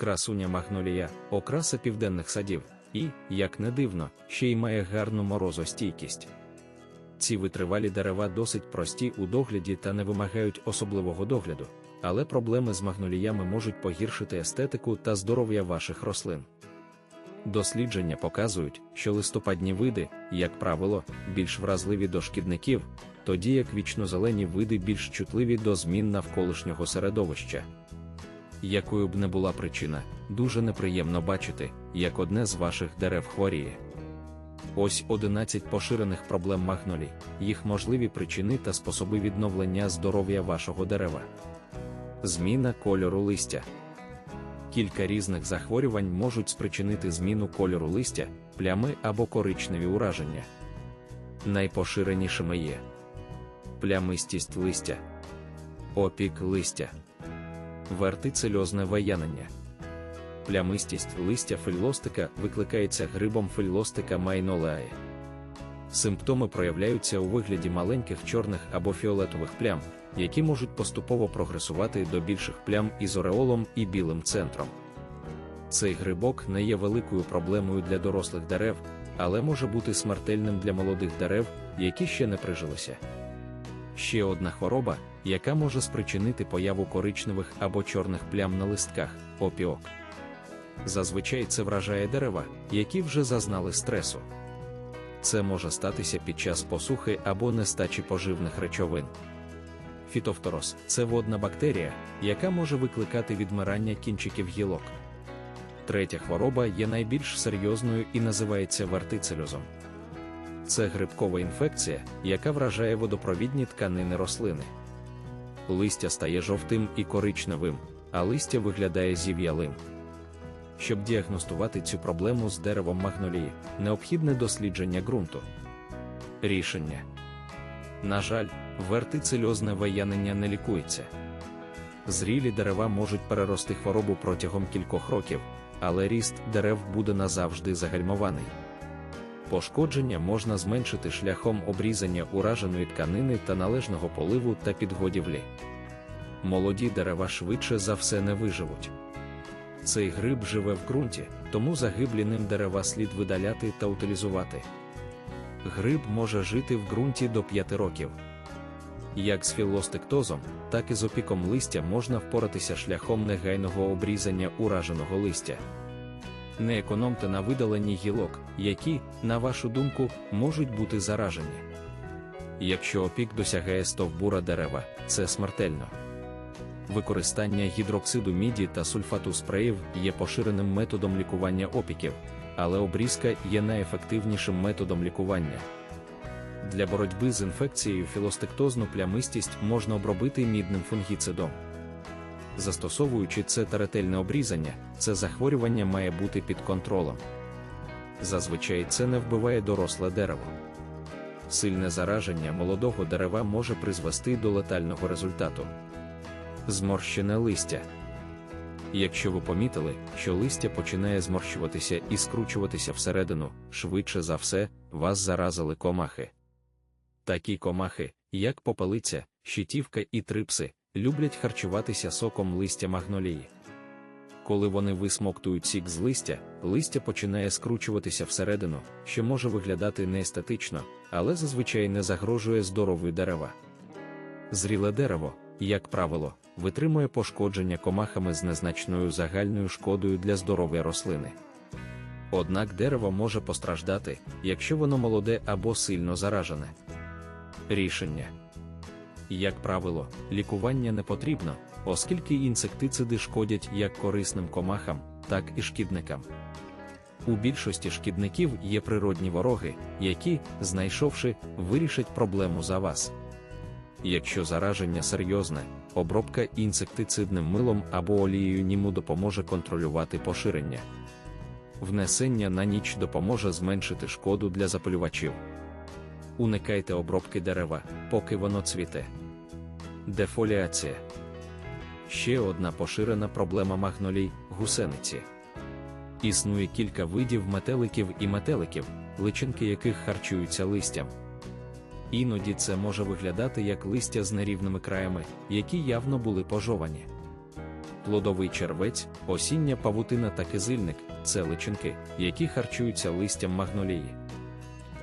красуня магнолія, окраса південних садів, і, як не дивно, ще й має гарну морозостійкість. Ці витривалі дерева досить прості у догляді та не вимагають особливого догляду, але проблеми з магноліями можуть погіршити естетику та здоров'я ваших рослин. Дослідження показують, що листопадні види, як правило, більш вразливі до шкідників, тоді як вічнозелені види більш чутливі до змін навколишнього середовища. Якою б не була причина, дуже неприємно бачити, як одне з ваших дерев хворіє. Ось 11 поширених проблем магнолій, їх можливі причини та способи відновлення здоров'я вашого дерева. Зміна кольору листя. Кілька різних захворювань можуть спричинити зміну кольору листя, плями або коричневі ураження. Найпоширенішими є плямистість листя, опік листя, вертицельозне ваянення. Плямистість листя фельлостика викликається грибом фельлостика майнолеаe. Симптоми проявляються у вигляді маленьких чорних або фіолетових плям, які можуть поступово прогресувати до більших плям із ореолом і білим центром. Цей грибок не є великою проблемою для дорослих дерев, але може бути смертельним для молодих дерев, які ще не прижилися. Ще одна хвороба, яка може спричинити появу коричневих або чорних плям на листках опіок. Зазвичай це вражає дерева, які вже зазнали стресу. Це може статися під час посухи або нестачі поживних речовин. Фітофторос це водна бактерія, яка може викликати відмирання кінчиків гілок. Третя хвороба є найбільш серйозною і називається вертицельозом. Це грибкова інфекція, яка вражає водопровідні тканини рослини. Листя стає жовтим і коричневим, а листя виглядає зів'ялим. Щоб діагностувати цю проблему з деревом магнолії, необхідне дослідження ґрунту. Рішення. На жаль, вертицельозне ваянення не лікується. Зрілі дерева можуть перерости хворобу протягом кількох років, але ріст дерев буде назавжди загальмований. Пошкодження можна зменшити шляхом обрізання ураженої тканини та належного поливу та підгодівлі. Молоді дерева швидше за все не виживуть. Цей гриб живе в ґрунті, тому загиблі ним дерева слід видаляти та утилізувати. Гриб може жити в ґрунті до 5 років. Як з філостектозом, так і з опіком листя можна впоратися шляхом негайного обрізання ураженого листя. Не економте на видаленні гілок, які, на вашу думку, можуть бути заражені. Якщо опік досягає стовбура дерева, це смертельно. Використання гідроксиду міді та сульфату спреїв є поширеним методом лікування опіків, але обрізка є найефективнішим методом лікування. Для боротьби з інфекцією філостектозну плямистість можна обробити мідним фунгіцидом. Застосовуючи це та ретельне обрізання, це захворювання має бути під контролем. Зазвичай це не вбиває доросле дерево. Сильне зараження молодого дерева може призвести до летального результату. Зморщене листя. Якщо ви помітили, що листя починає зморщуватися і скручуватися всередину, швидше за все, вас заразили комахи. Такі комахи, як попелиця, щитівка і трипси, люблять харчуватися соком листя магнолії. Коли вони висмоктують сік з листя, листя починає скручуватися всередину, що може виглядати неестетично, але зазвичай не загрожує здоров'ю дерева. Зріле дерево, як правило, витримує пошкодження комахами з незначною загальною шкодою для здоров'я рослини. Однак дерево може постраждати, якщо воно молоде або сильно заражене. Рішення як правило, лікування не потрібно, оскільки інсектициди шкодять як корисним комахам, так і шкідникам. У більшості шкідників є природні вороги, які, знайшовши, вирішать проблему за вас. Якщо зараження серйозне, обробка інсектицидним милом або олією німу допоможе контролювати поширення. Внесення на ніч допоможе зменшити шкоду для запалювачів. Уникайте обробки дерева, поки воно цвіте. Дефоліація. Ще одна поширена проблема магнолій гусениці. Існує кілька видів метеликів і метеликів, личинки яких харчуються листям. Іноді це може виглядати як листя з нерівними краями, які явно були пожовані. плодовий червець, осіння павутина та кизильник це личинки, які харчуються листям магнолії.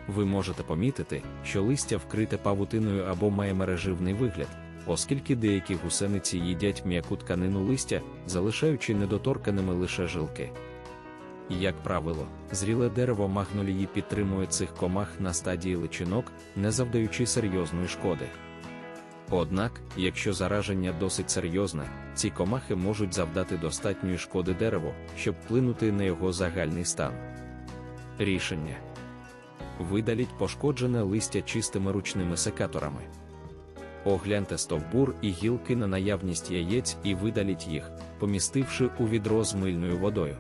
Ви можете помітити, що листя вкрите павутиною або має мереживний вигляд, оскільки деякі гусениці їдять м'яку тканину листя, залишаючи недоторканими лише жилки. Як правило, зріле дерево магнолії підтримує цих комах на стадії личинок, не завдаючи серйозної шкоди. Однак, якщо зараження досить серйозне, ці комахи можуть завдати достатньої шкоди дереву, щоб вплинути на його загальний стан. Рішення видаліть пошкоджене листя чистими ручними секаторами. Огляньте стовбур і гілки на наявність яєць і видаліть їх, помістивши у відро з мильною водою.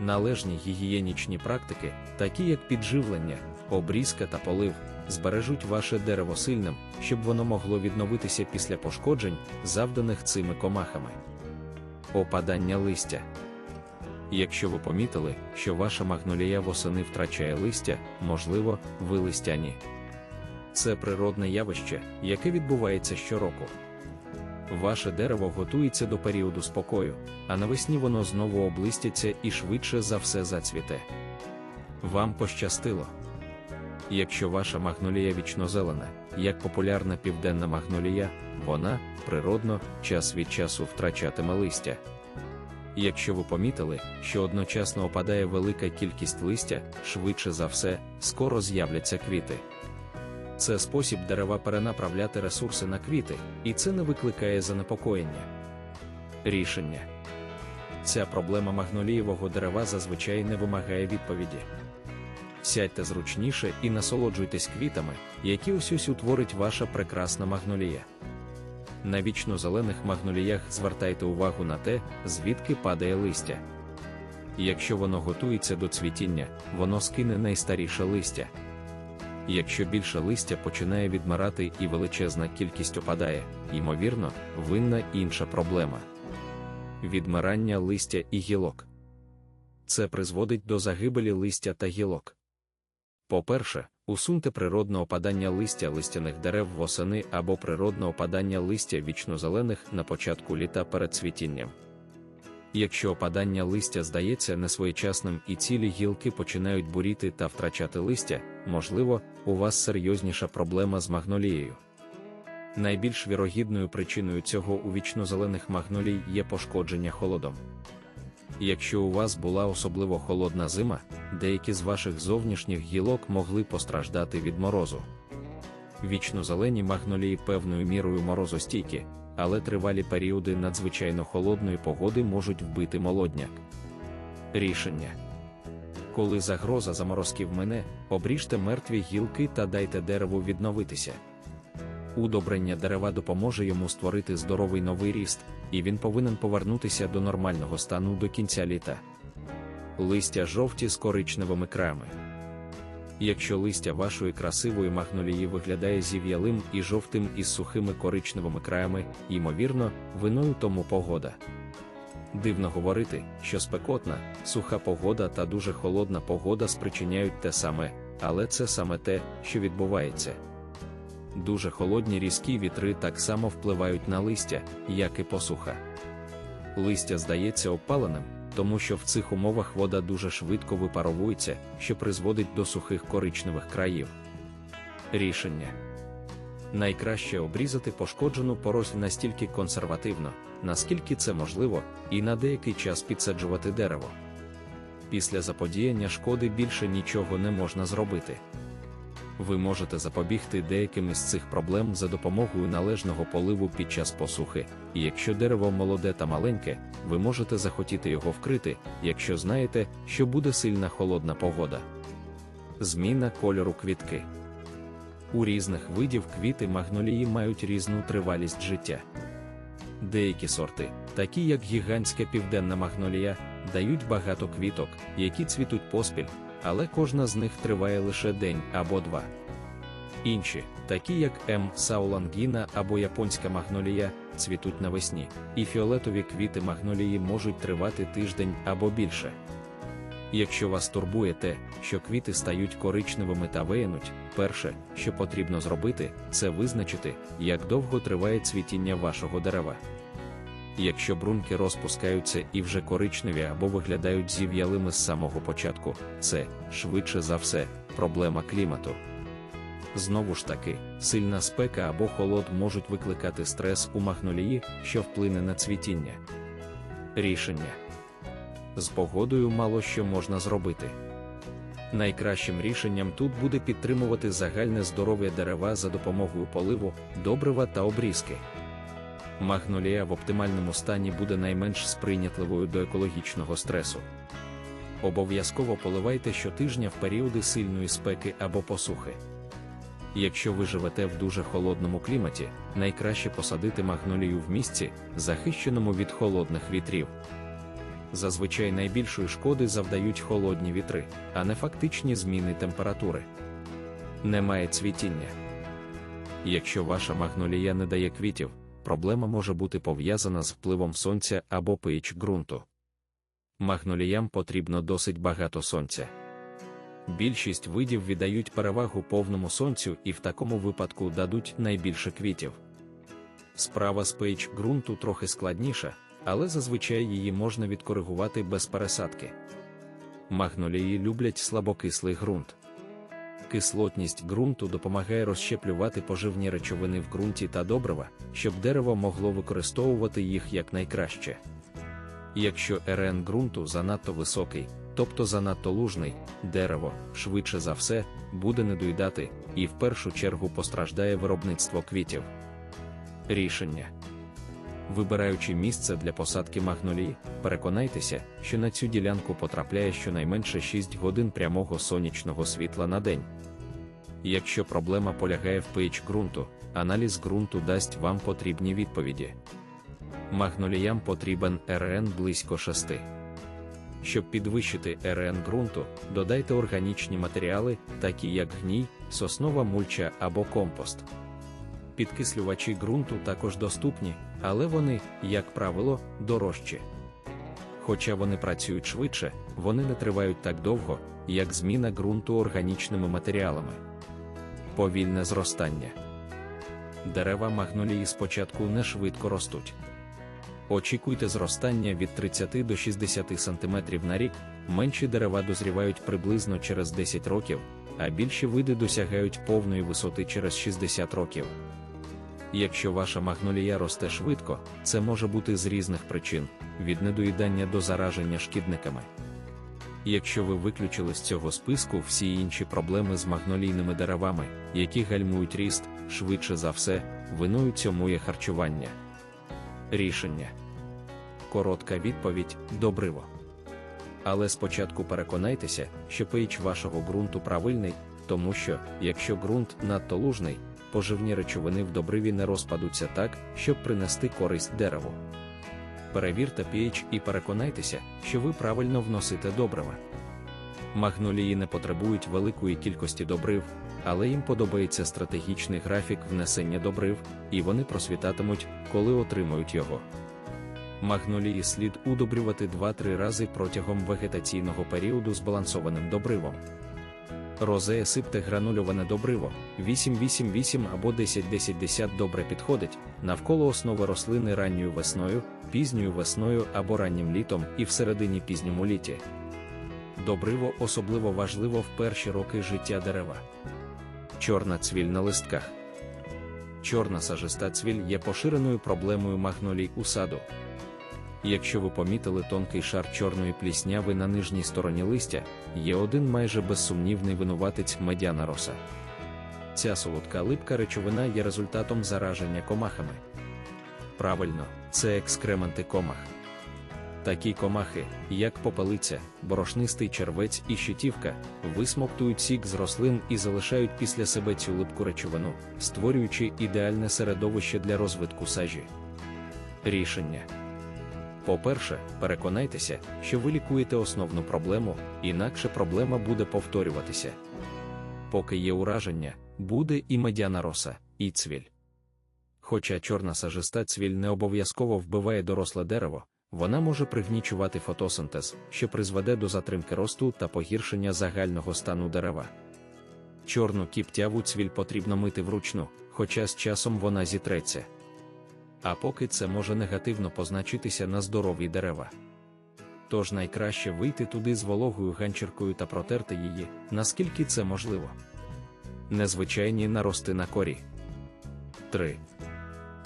Належні гігієнічні практики, такі як підживлення, обрізка та полив, збережуть ваше дерево сильним, щоб воно могло відновитися після пошкоджень, завданих цими комахами. Опадання листя. Якщо ви помітили, що ваша магнолія восени втрачає листя, можливо, ви листяні. Це природне явище, яке відбувається щороку. Ваше дерево готується до періоду спокою, а навесні воно знову облистяться і швидше за все зацвіте. Вам пощастило. Якщо ваша магнолія вічнозелена, як популярна південна магнолія, вона, природно, час від часу втрачатиме листя. Якщо ви помітили, що одночасно опадає велика кількість листя, швидше за все, скоро з'являться квіти. Це спосіб дерева перенаправляти ресурси на квіти, і це не викликає занепокоєння. Рішення ця проблема магнолієвого дерева зазвичай не вимагає відповіді. Сядьте зручніше і насолоджуйтесь квітами, які ось утворить ваша прекрасна магнолія. На вічно зелених магноліях звертайте увагу на те, звідки падає листя. Якщо воно готується до цвітіння, воно скине найстаріше листя. Якщо більше листя починає відмирати і величезна кількість опадає, ймовірно, винна інша проблема відмирання листя і гілок. Це призводить до загибелі листя та гілок. По-перше, усуньте природне опадання листя листяних дерев восени або природне опадання листя вічнозелених на початку літа перед цвітінням. Якщо опадання листя здається несвоєчасним і цілі гілки починають буріти та втрачати листя, можливо, у вас серйозніша проблема з магнолією. Найбільш вірогідною причиною цього у вічнозелених магнолій є пошкодження холодом. Якщо у вас була особливо холодна зима, деякі з ваших зовнішніх гілок могли постраждати від морозу. Вічнозелені магнолії певною мірою морозостійкі, але тривалі періоди надзвичайно холодної погоди можуть вбити молодняк. Рішення коли загроза заморозків мене, обріжте мертві гілки та дайте дереву відновитися. Удобрення дерева допоможе йому створити здоровий новий ріст, і він повинен повернутися до нормального стану до кінця літа. Листя жовті з коричневими краями. Якщо листя вашої красивої магнолії виглядає зів'ялим і жовтим із сухими коричневими краями, ймовірно, виною тому погода. Дивно говорити, що спекотна, суха погода та дуже холодна погода спричиняють те саме, але це саме те, що відбувається. Дуже холодні різкі вітри так само впливають на листя, як і посуха. Листя здається опаленим, тому що в цих умовах вода дуже швидко випаровується, що призводить до сухих коричневих країв. Рішення найкраще обрізати пошкоджену поросль настільки консервативно, наскільки це можливо, і на деякий час підсаджувати дерево. Після заподіяння шкоди більше нічого не можна зробити. Ви можете запобігти деяким із цих проблем за допомогою належного поливу під час посухи, і якщо дерево молоде та маленьке, ви можете захотіти його вкрити, якщо знаєте, що буде сильна холодна погода. Зміна кольору квітки. У різних видів квіти магнолії мають різну тривалість життя. Деякі сорти, такі як гігантська південна магнолія, дають багато квіток, які цвітуть поспіль, але кожна з них триває лише день або два. Інші, такі як М. Саулангіна або японська магнолія, цвітуть навесні, і фіолетові квіти магнолії можуть тривати тиждень або більше. Якщо вас турбує те, що квіти стають коричневими та виянуть, перше, що потрібно зробити, це визначити, як довго триває цвітіння вашого дерева. Якщо брунки розпускаються і вже коричневі або виглядають зів'ялими з самого початку, це, швидше за все, проблема клімату. Знову ж таки, сильна спека або холод можуть викликати стрес у магнолії, що вплине на цвітіння. Рішення з погодою мало що можна зробити. Найкращим рішенням тут буде підтримувати загальне здоров'я дерева за допомогою поливу, добрива та обрізки. Магнолія в оптимальному стані буде найменш сприйнятливою до екологічного стресу. Обов'язково поливайте щотижня в періоди сильної спеки або посухи. Якщо ви живете в дуже холодному кліматі, найкраще посадити магнолію в місці, захищеному від холодних вітрів. Зазвичай найбільшої шкоди завдають холодні вітри, а не фактичні зміни температури. Немає цвітіння. Якщо ваша магнолія не дає квітів, проблема може бути пов'язана з впливом сонця або pH ґрунту. Магноліям потрібно досить багато сонця. Більшість видів віддають перевагу повному сонцю і в такому випадку дадуть найбільше квітів. Справа з pH ґрунту трохи складніша, але зазвичай її можна відкоригувати без пересадки. Магнолії люблять слабокислий ґрунт. Кислотність ґрунту допомагає розщеплювати поживні речовини в ґрунті та добрива, щоб дерево могло використовувати їх якнайкраще. Якщо РН ґрунту занадто високий, тобто занадто лужний, дерево, швидше за все, буде недоїдати і в першу чергу постраждає виробництво квітів. Рішення Вибираючи місце для посадки магнолії, переконайтеся, що на цю ділянку потрапляє щонайменше 6 годин прямого сонячного світла на день. Якщо проблема полягає в pH ґрунту, аналіз ґрунту дасть вам потрібні відповіді. Магноліям потрібен РН близько 6. Щоб підвищити РН ґрунту, додайте органічні матеріали, такі як гній, соснова мульча або компост. Підкислювачі ґрунту також доступні, але вони, як правило, дорожчі. Хоча вони працюють швидше, вони не тривають так довго, як зміна ґрунту органічними матеріалами. Повільне зростання. Дерева магнолії спочатку не швидко ростуть. Очікуйте зростання від 30 до 60 см на рік, менші дерева дозрівають приблизно через 10 років, а більші види досягають повної висоти через 60 років. Якщо ваша магнолія росте швидко, це може бути з різних причин, від недоїдання до зараження шкідниками. Якщо ви виключили з цього списку всі інші проблеми з магнолійними деревами, які гальмують ріст, швидше за все, виною цьому є харчування. Рішення коротка відповідь добриво. Але спочатку переконайтеся, що pH вашого ґрунту правильний, тому що, якщо ґрунт надто лужний, поживні речовини в добриві не розпадуться так, щоб принести користь дереву. Перевірте pH і переконайтеся, що ви правильно вносите добрива. Магнолії не потребують великої кількості добрив, але їм подобається стратегічний графік внесення добрив, і вони просвітатимуть, коли отримають його. Магнолії слід удобрювати 2-3 рази протягом вегетаційного періоду збалансованим добривом. Розея сипте гранульоване добриво 888 або 10-10-10 добре підходить навколо основи рослини ранньою весною, пізньою весною або раннім літом і всередині пізньому літі. Добриво особливо важливо в перші роки життя дерева. Чорна цвіль на листках. Чорна сажиста цвіль є поширеною проблемою магнолій у саду. Якщо ви помітили тонкий шар чорної плісняви на нижній стороні листя, є один майже безсумнівний винуватець медяна роса. Ця солодка липка речовина є результатом зараження комахами. Правильно, це екскременти комах. Такі комахи, як попелиця, борошнистий червець і щитівка, висмоктують сік з рослин і залишають після себе цю липку речовину, створюючи ідеальне середовище для розвитку сажі. Рішення по-перше, переконайтеся, що ви лікуєте основну проблему, інакше проблема буде повторюватися. Поки є ураження, буде і медяна роса, і цвіль. Хоча чорна сажиста цвіль не обов'язково вбиває доросле дерево, вона може пригнічувати фотосинтез, що призведе до затримки росту та погіршення загального стану дерева. Чорну кіптяву цвіль потрібно мити вручну, хоча з часом вона зітреться. А поки це може негативно позначитися на здоров'ї дерева. Тож найкраще вийти туди з вологою ганчіркою та протерти її, наскільки це можливо. Незвичайні нарости на корі. 3.